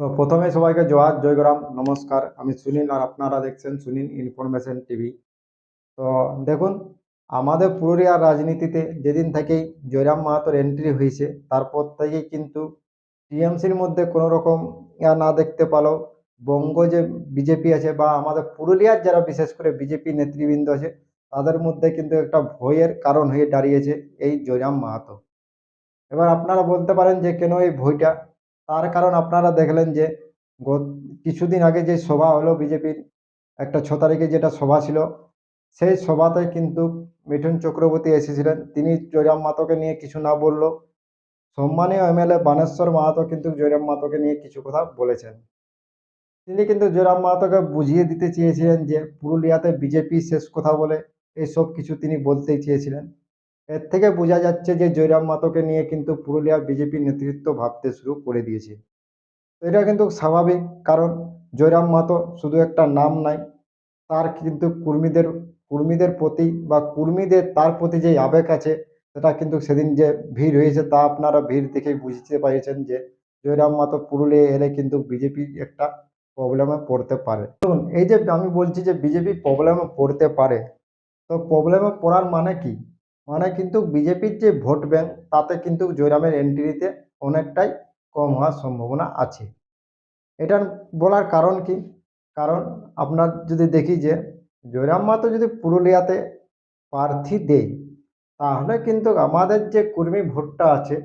তো প্রথমে সবাইকে জোহার জয়গ্রাম নমস্কার। আমি সুনীল আর আপনারা দেখছেন সুনীল ইনফরমেশন টিভি। তো দেখুন, আমাদের পুরুলিয়ার রাজনীতিতে যেদিন থেকেই জয়রাম মাহাতোর এন্ট্রি হয়েছে, তারপর থেকেই কিন্তু টিএমসির মধ্যে কোনো রকম ইয়া না দেখতে পালো। বঙ্গ যে বিজেপি আছে বা আমাদের পুরুলিয়ার যারা বিশেষ করে বিজেপি নেতৃবৃন্দ আছে, তাদের মধ্যে কিন্তু একটা ভয়ের কারণ হয়ে দাঁড়িয়েছে এই জয়রাম মাহাতো। এবার আপনারা বলতে পারেন যে কেন এই ভয়টা? তার কারণ আপনারা দেখলেন যে কিছুদিন আগে যে সভা হলো বিজেপির, একটা ছ তারিখে যেটা সভা ছিল, সেই সভাতে কিন্তু মিঠুন চক্রবর্তী এসেছিলেন। তিনি জয়রাম মাতোকে নিয়ে কিছু না বলল। সম্মানীয় এমএলএ বানেশ্বর মাহাতো কিন্তু জয়রাম মাতোকে নিয়ে কিছু কথা বলেছেন। তিনি কিন্তু জয়রাম মাহাতোকে বুঝিয়ে দিতে চেয়েছিলেন যে পুরুলিয়াতে বিজেপি শেষ কথা বলে এইসব কিছু তিনি বলতেই চেয়েছিলেন। এর থেকে বোঝা যাচ্ছে যে জয়রাম মাতোকে নিয়ে কিন্তু পুরুলিয়া বিজেপি নেতৃত্ব ভাবতে শুরু করে দিয়েছে। এটা কিন্তু স্বাভাবিক, কারণ জয়রাম মাতো শুধু একটা নাম নাই, তার কিন্তু কর্মীদের কর্মীদের প্রতি বা কর্মীদের, তার প্রতি যে আবেগ আছে, সেটা কিন্তু সেদিন যে ভিড় হয়েছে তা আপনারা ভিড় দেখেই বুঝতে পারছেন যে জয়রাম মাতো পুরুলিয়া এলে কিন্তু বিজেপি একটা প্রবলেমে পড়তে পারে। দেখুন, এই যে আমি বলছি যে বিজেপি প্রবলেমে পড়তে পারে, তো প্রবলেমে পড়ার মানে কি? মানে কিন্তু বিজেপির যে ভোট ব্যাংক, তাতে কিন্তু জয়রামের এন্ট্রিতে অনেকটাই কম হওয়ার সম্ভাবনা আছে। এটার বলার কারণ কি? কারণ আপনার যদি দেখি যে, জয়রাম মাতো যদি পুরুলিয়াতে প্রার্থী দেয়, তাহলে কিন্তু আমাদের যে কর্মী ভোটটা আছে,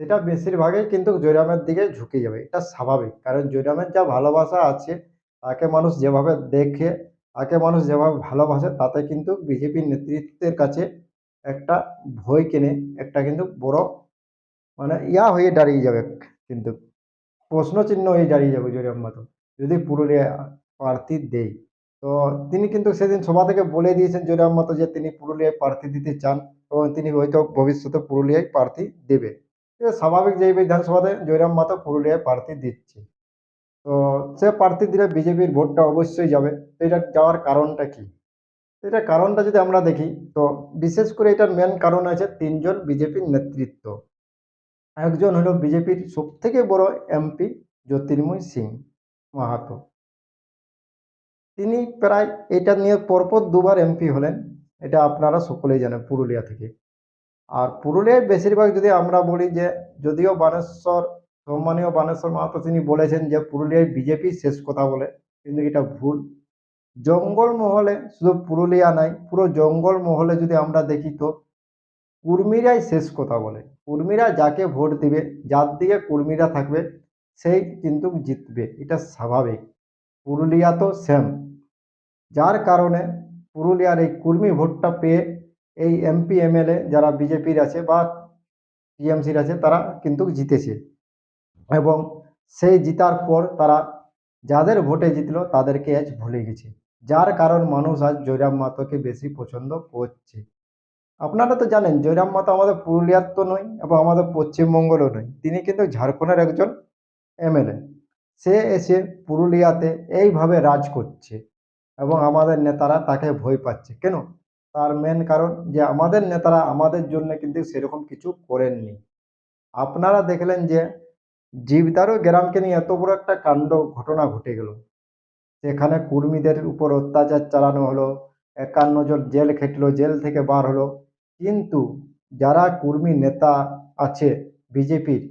সেটা বেশিরভাগই কিন্তু জয়রামের দিকে ঝুঁকে যাবে। এটা স্বাভাবিক। কারণ জয়রামের যা ভালোবাসা আছে, তাকে মানুষ যেভাবে দেখে, তাকে মানুষ যেভাবে ভালোবাসে, তাতে কিন্তু বিজেপির নেতৃত্বের কাছে একটা ভয় কিনে, একটা কিন্তু বড় মানে ইয়া হয়ে দাঁড়িয়ে যাবে কিন্তু প্রশ্নচিহ্ন হয়ে দাঁড়িয়ে যাবে জয়রাম মাতো যদি পুরুলিয়া প্রার্থী দেয়। তো তিনি কিন্তু সেদিন সভা থেকে বলে দিয়েছেন জয়রাম মাতো যে তিনি পুরুলিয়ায় প্রার্থী দিতে চান এবং তিনি হয়তো ভবিষ্যতে পুরুলিয়ায় প্রার্থী দেবে। স্বাভাবিক যে বিধানসভাতে জয়রাম মাতো পুরুলিয়ায় প্রার্থী দিচ্ছে। তো সে প্রার্থী দিলে বিজেপির ভোটটা অবশ্যই যাবে। এটা যাওয়ার কারণটা কি? এটা কারণটা যদি আমরা দেখি, তো বিশেষ করে এটার মেন কারণ আছে তিনজন বিজেপির নেতৃত্ব। একজন হলো বিজেপির সব থেকে বড় এমপি জ্যোতির্ময় সিং মাহাতো। তিনি প্রায় এটা নিয়ে পরপর দুবার এমপি হলেন, এটা আপনারা সকলেই জানেন পুরুলিয়া থেকে। আর পুরুলিয়ায় বেশিরভাগ যদি আমরা বলি যে, যদিও বানেশ্বর, সম্মানীয় বানেশ্বর মাহাতো তিনি বলেছেন যে, পুরুলিয়ায় বিজেপি শেষ কথা বলে, কিন্তু এটা ভুল। জঙ্গল মহলে শুধু পুরুলিয়া নাই, পুরো জঙ্গল মহলে যদি আমরা দেখি তো, কুর্মীরাই শেষ কথা বলে। কুর্মীরা যাকে ভোট দিবে, যার দিকে কুর্মীরা থাকবে, সেই কিন্তু জিতবে। এটা স্বাভাবিক। পুরুলিয়া তো সেম যার কারণে পুরুলিয়ার এই কুর্মী ভোটটা পেয়ে এই এমপি এমএলএ যারা বিজেপির আছে বা টিএমসির আছে, তারা কিন্তু জিতেছে। এবং সেই জিতার পর তারা যাদের ভোটে জিতলো, তাদেরকে আজ ভুলে গেছে। যার কারণ মানুষ আজ জয়রাম মাতোকে বেশি পছন্দ করছে। আপনারা তো জানেন, জয়রাম মাতো আমাদের পুরুলিয়ার তো নয় এবং আমাদের পশ্চিমবঙ্গেরও নয়। তিনি কিন্তু ঝাড়খণ্ডের একজন এমএলএ। সে এসে পুরুলিয়াতে এইভাবে রাজ করছে এবং আমাদের নেতারা তাকে ভয় পাচ্ছে। কেন? তার মেন কারণ যে আমাদের নেতারা আমাদের জন্য কিন্তু সেরকম কিছু করেননি। আপনারা দেখলেন যে জীবদারও গ্রামকে নিয়ে এত বড় একটা কাণ্ড, ঘটনা ঘটে গেল। সেখানে কর্মীদের উপর অত্যাচার চালানো হলো, একান্ন জন জেল খেটলো, জেল থেকে বার হলো। কিন্তু যারা কর্মী নেতা আছে, বিজেপির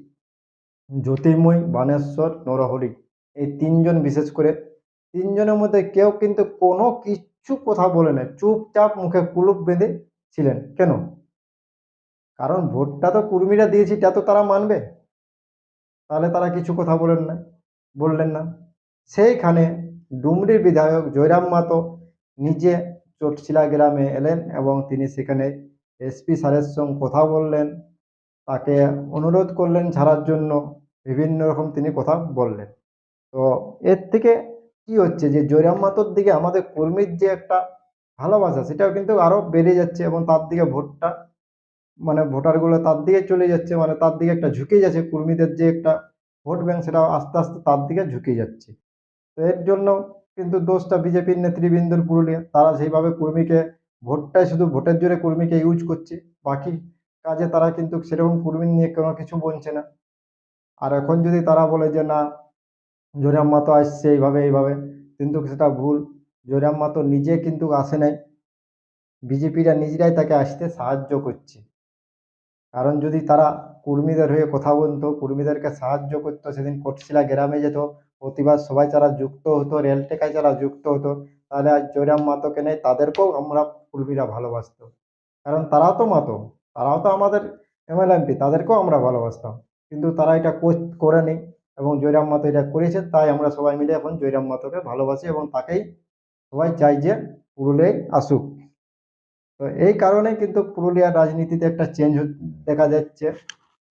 জ্যোতির্ময় বানেশ্বর নরহরি, এই তিনজন বিশেষ করে, তিনজনের মধ্যে কেউ কিন্তু কোনো কিচ্ছু কথা বলে না, চুপচাপ মুখে কুলুপ বেঁধে ছিলেন। কেন? কারণ ভোটটা তো কর্মীরা দিয়েছি তা তো তারা মানবে। তাহলে তারা কিছু কথা বলেন না, বললেন না। সেইখানে ডুমরির বিধায়ক জয়রাম মাতো নিজে চটশিলা গ্রামে এলেন এবং তিনি সেখানে এসপি স্যারের সঙ্গে কথা বললেন। তাকে অনুরোধ করলেন ছাড়ার জন্য বিভিন্ন রকম তিনি কথা বললেন। তো এর থেকে কি হচ্ছে যে জয়রাম মাতোর দিকে আমাদের কর্মীর যে একটা ভালোবাসা, সেটাও কিন্তু আরও বেড়ে যাচ্ছে এবং তার দিকে ভোটটা মানে ভোটারগুলো তার দিকে চলে যাচ্ছে মানে তার দিকে একটা ঝুঁকে যাচ্ছে। কর্মীদের যে একটা ভোট ব্যাংক সেটা আস্তে আস্তে তার দিকে ঝুঁকে যাচ্ছে। তো এর জন্য কিন্তু দোষটা বিজেপির নেতৃবৃন্দর পুরুলিয়া। তারা সেইভাবে কর্মীকে, ভোটটাই শুধু ভোটের জোরে কর্মীকে ইউজ করছে, বাকি কাজে তারা কিন্তু সেরকম কর্মী নিয়ে কোনো কিছু বলছে না। আর এখন যদি তারা বলে যে, না জয়রাম মাতো আসছে এইভাবে এইভাবে, কিন্তু সেটা ভুল। জয়রাম মাতো নিজে কিন্তু আসে নাই। বিজেপিরা নিজেরাই তাকে আসতে সাহায্য করছে। কারণ যদি তারা কর্মীদের হয়ে কথা বলতো, কর্মীদেরকে সাহায্য করতো, সেদিন কোটশিলা গ্রামে যেত প্রতিবাদ সবাই যারা যুক্ত হতো, রেল টেকায় যারা যুক্ত হতো, তাহলে আজ জয়রাম মাতোকে নেই, তাদেরকেও আমরা কর্মীরা ভালোবাসতো কারণ তারাও তো মাতো, তারাও তো আমাদের এমএলএ এমপি তাদেরকেও আমরা ভালোবাসতাম। কিন্তু তারা এটা কর- করেনি এবং জয়রাম মাতো এটা করেছে, তাই আমরা সবাই মিলে এখন জয়রাম মাতোকে ভালোবাসি এবং তাকেই সবাই চাই যে পুরুলিয়ায় আসুক। তো এই কারণে কিন্তু পুরুলিয়ার রাজনীতিতে একটা চেঞ্জ দেখা যাচ্ছে।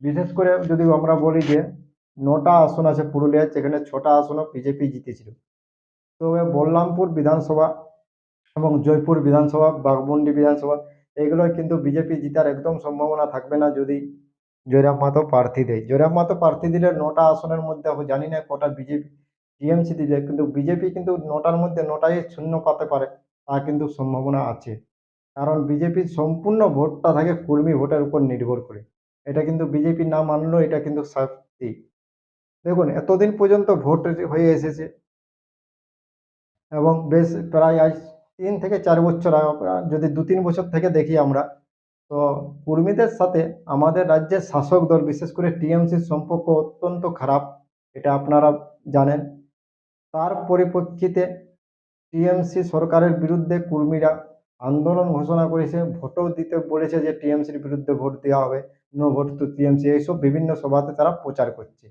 বিশেষ করে যদি আমরা বলি যে নটা আসন আছে পুরুলিয়ায় যেখানে ছটা আসনও বিজেপি জিতেছিল। তবে বললামপুর বিধানসভা এবং জয়পুর বিধানসভা বাঘমুন্ডি বিধানসভা এইগুলোয় কিন্তু বিজেপি জিতার একদম সম্ভাবনা থাকবে না যদি জয়রাম মাতো প্রার্থী দেয়। জয়রাম মাতো প্রার্থী দিলে নটা আসনের মধ্যে জানি না কটা বিজেপি টিএমসি দিবে, কিন্তু বিজেপি কিন্তু নটার মধ্যে নটাই শূন্য পাতে পারে, তা কিন্তু সম্ভাবনা আছে। কারণ বিজেপির সম্পূর্ণ ভোটটা থাকে কর্মী ভোটের উপর নির্ভর করে। এটা কিন্তু বিজেপি না মানলেও এটা কিন্তু সত্যি দেখুন, এতদিন পর্যন্ত ভোট হয়ে এসেছে। এবং বেশ প্রায় আজ তিন থেকে চার বছর যদি দু তিন বছর থেকে দেখি আমরা, তো কর্মীদের সাথে আমাদের রাজ্যের শাসক দল, বিশেষ করে টিএমসির সম্পর্ক অত্যন্ত খারাপ, এটা আপনারা জানেন। তার পরিপ্রেক্ষিতে টিএমসি সরকারের বিরুদ্ধে কর্মীরা আন্দোলন ঘোষণা করেছে, ভোটও দিতে বলেছে যে টিএমসির বিরুদ্ধে ভোট দেওয়া হবে, নো ভোট টু টিএমসি, এইসব বিভিন্ন সভাতে তারা প্রচার করছে।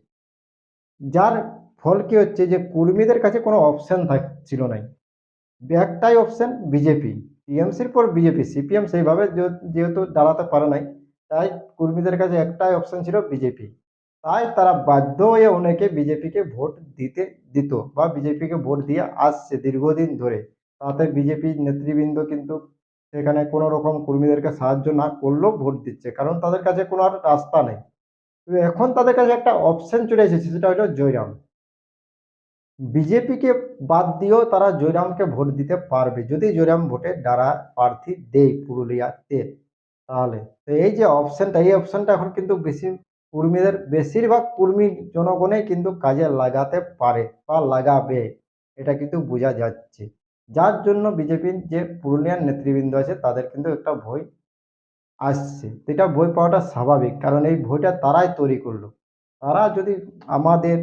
যার ফল কি হচ্ছে যে কর্মীদের কাছে কোনো অপশন থাকছিল নাই। একটাই অপশান বিজেপি টিএমসির পর বিজেপি সিপিএম সেইভাবে যেহেতু দাঁড়াতে পারে নাই, তাই কর্মীদের কাছে একটাই অপশান ছিল বিজেপি তাই তারা বাধ্য হয়ে অনেকে বিজেপিকে ভোট দিতে দিত বা বিজেপিকে ভোট দিয়ে আসছে দীর্ঘদিন ধরে। তাতে বিজেপির নেতৃবৃন্দ কিন্তু সেখানে কোনো রকম কর্মীদেরকে সাহায্য না করলেও ভোট দিচ্ছে, কারণ তাদের কাছে কোনো আর রাস্তা নেই। এখন তাদের কাছে একটা অপশন চলে এসেছে, সেটা হলো জয়রাম। বিজেপিকে বাদ দিয়েও তারা জয়রামকে ভোট দিতে পারবে। যদি জয়রাম ভোটে দ্বারা প্রার্থী দেয় পুরুলিয়াতে, তাহলে। তো এই যে অপশনটা এই অপশনটা এখন কিন্তু বেশি কর্মীদের বেশিরভাগ কর্মী জনগণই কিন্তু কাজে লাগাতে পারে বা লাগাবে, এটা কিন্তু বোঝা যাচ্ছে। যার জন্য বিজেপির যে পুরুলিয়ার নেতৃবৃন্দ আছে, তাদের কিন্তু একটা ভয় আসছে। এটা বই পাওয়াটা স্বাভাবিক, কারণ এই ভয়টা তারাই তৈরি করল। তারা যদি আমাদের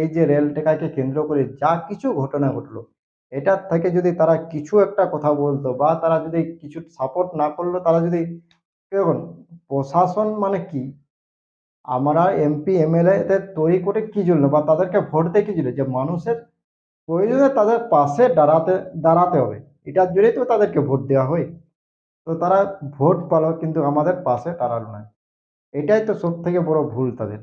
এই যে রেল টেকাকে কেন্দ্র করে যা কিছু ঘটনা ঘটলো, এটার থেকে যদি তারা কিছু একটা কথা বলতো বা তারা যদি কিছু সাপোর্ট না করল, তারা যদি দেখুন, প্রশাসন মানে কি? আমরা এমপি এমএলএদের তৈরি করে কি জন্য বা তাদেরকে ভোট দিয়ে কি জন্য? যে মানুষের প্রয়োজনে তাদের পাশে দাঁড়াতে দাঁড়াতে হবে। এটার জন্যই তো তাদেরকে ভোট দেওয়া হয়। তো তারা ভোট পালো, কিন্তু আমাদের পাশে দাঁড়াল না। এটাই তো সব থেকে বড় ভুল তাদের।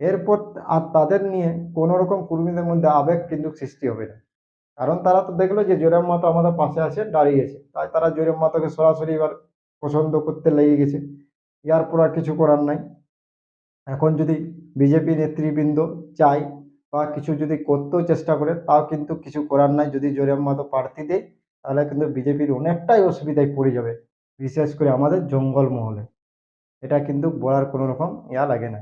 এরপর আর তাদের নিয়ে কোনো রকম কর্মীদের মধ্যে আবেগ কিন্তু সৃষ্টি হবে না। কারণ তারা তো দেখল যে জয়রাম মাতো আমাদের পাশে আছে দাঁড়িয়েছে তাই তারা জয়রাম মাতোকে সরাসরি এবার পছন্দ করতে লেগে গেছে। ইয়ার পর আর কিছু করার নাই। এখন যদি বিজেপি নেতৃবৃন্দ চায় বা কিছু যদি করতেও চেষ্টা করে, তাও কিন্তু কিছু করার নাই যদি জয়রাম মাতো প্রার্থী দেয়। তাহলে কিন্তু বিজেপির অনেকটাই অসুবিধায় পড়ে যাবে, বিশেষ করে আমাদের জঙ্গল মহলে এটা কিন্তু বলার কোনো রকম ইয়া লাগে না।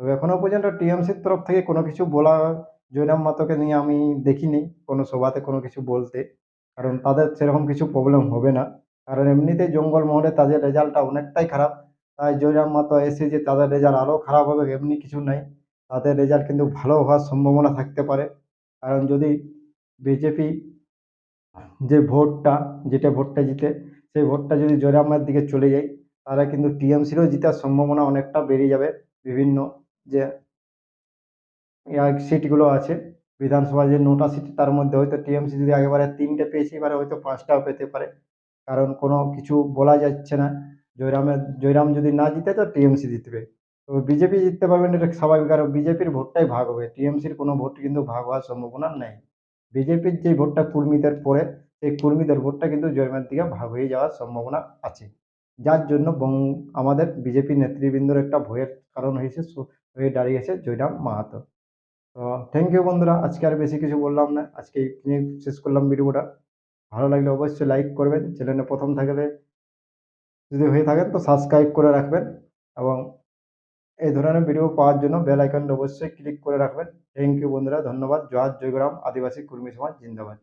তবে এখনও পর্যন্ত টিএমসির তরফ থেকে কোনো কিছু বলা জয়রাম মাতোকে নিয়ে আমি দেখিনি কোনো সভাতে কোনো কিছু বলতে, কারণ তাদের সেরকম কিছু প্রবলেম হবে না। কারণ এমনিতেই জঙ্গল মহলে তাদের রেজাল্টটা অনেকটাই খারাপ। তাই জয়রাম মাতো এসে যে তাদের রেজাল্ট আরও খারাপ হবে এমনি কিছু নাই। তাদের রেজাল্ট কিন্তু ভালো হওয়ার সম্ভাবনা থাকতে পারে। কারণ যদি বিজেপি যে ভোটটা, যেটা ভোটটা জিতে, সেই ভোটটা যদি জয়রামের দিকে চলে যায়, তাহলে কিন্তু টিএমসিরও জেতার সম্ভাবনা অনেকটা বেড়ে যাবে বিভিন্ন যে সিটগুলো আছে বিধানসভা যে নটা সিট তার মধ্যে হয়তো টিএমসি যদি একেবারে তিনটে পেয়েছে, এবারে হয়তো পাঁচটাও পেতে পারে। কারণ কোনো কিছু বলা যাচ্ছে না, জয়রামের, জয়রাম যদি না জিতে তো টিএমসি জিতবে। তবে বিজেপি জিততে পারবে না, এটা স্বাভাবিক। কারণ বিজেপির ভোটটাই ভাগ হবে, টিএমসির কোনো ভোট কিন্তু ভাগ হওয়ার সম্ভাবনা নেই। বিজেপির যে ভোটটা কর্মীদের পড়ে সেই কর্মীদের ভোটটা কিন্তু জয়রামের দিকে ভাগ হয়ে যাওয়ার সম্ভাবনা আছে। যার জন্য আমাদের বিজেপি নেতৃবৃন্দর একটা ভয়ের কারণ হয়েছে হয়ে দাঁড়িয়েছে জয়রাম মাহাতো। তো থ্যাংক ইউ বন্ধুরা, আজকে আর বেশি কিছু বললাম না। আজকে এই শেষ করলাম ভিডিওটা। ভালো লাগলে অবশ্যই লাইক করবেন, চ্যানেলে প্রথম থাকলে যদি হয়ে থাকেন তো সাবস্ক্রাইব করে রাখবেন এবং এই ধরনের ভিডিও পাওয়ার জন্য বেল আইকনটা অবশ্যই ক্লিক করে রাখবেন। থ্যাংক ইউ বন্ধুরা, ধন্যবাদ। জয় জয়গ্রাম, আদিবাসী কর্মী সমাজ, জিন্দাবাদ।